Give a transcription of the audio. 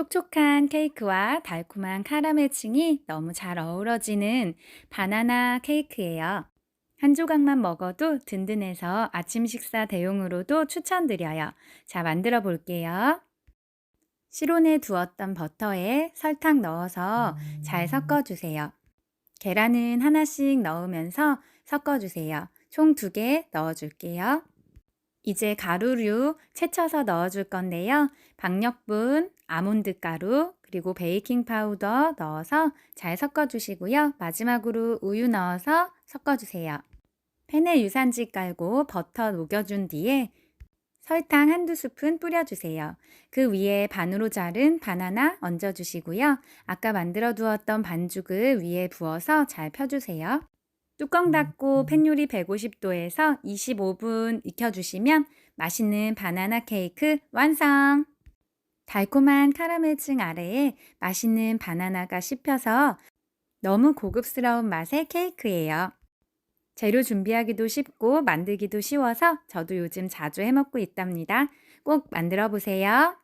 촉촉한 케이크와 달콤한 카라멜 층이 너무 잘 어우러지는 바나나 케이크예요. 한 조각만 먹어도 든든해서 아침 식사 대용으로도 추천드려요. 자, 만들어 볼게요. 실온에 두었던 버터에 설탕 넣어서 잘 섞어주세요. 계란은 하나씩 넣으면서 섞어주세요. 총 두 개 넣어줄게요. 이제 가루류 채쳐서 넣어줄 건데요. 박력분, 아몬드 가루, 그리고 베이킹 파우더 넣어서 잘 섞어주시고요. 마지막으로 우유 넣어서 섞어주세요. 팬에 유산지 깔고 버터 녹여준 뒤에 설탕 한두 스푼 뿌려주세요. 그 위에 반으로 자른 바나나 얹어주시고요. 아까 만들어 두었던 반죽을 위에 부어서 잘 펴주세요. 뚜껑 닫고 팬 요리 150도에서 25분 익혀주시면 맛있는 바나나 케이크 완성! 달콤한 카라멜 층 아래에 맛있는 바나나가 씹혀서 너무 고급스러운 맛의 케이크예요. 재료 준비하기도 쉽고 만들기도 쉬워서 저도 요즘 자주 해먹고 있답니다. 꼭 만들어 보세요.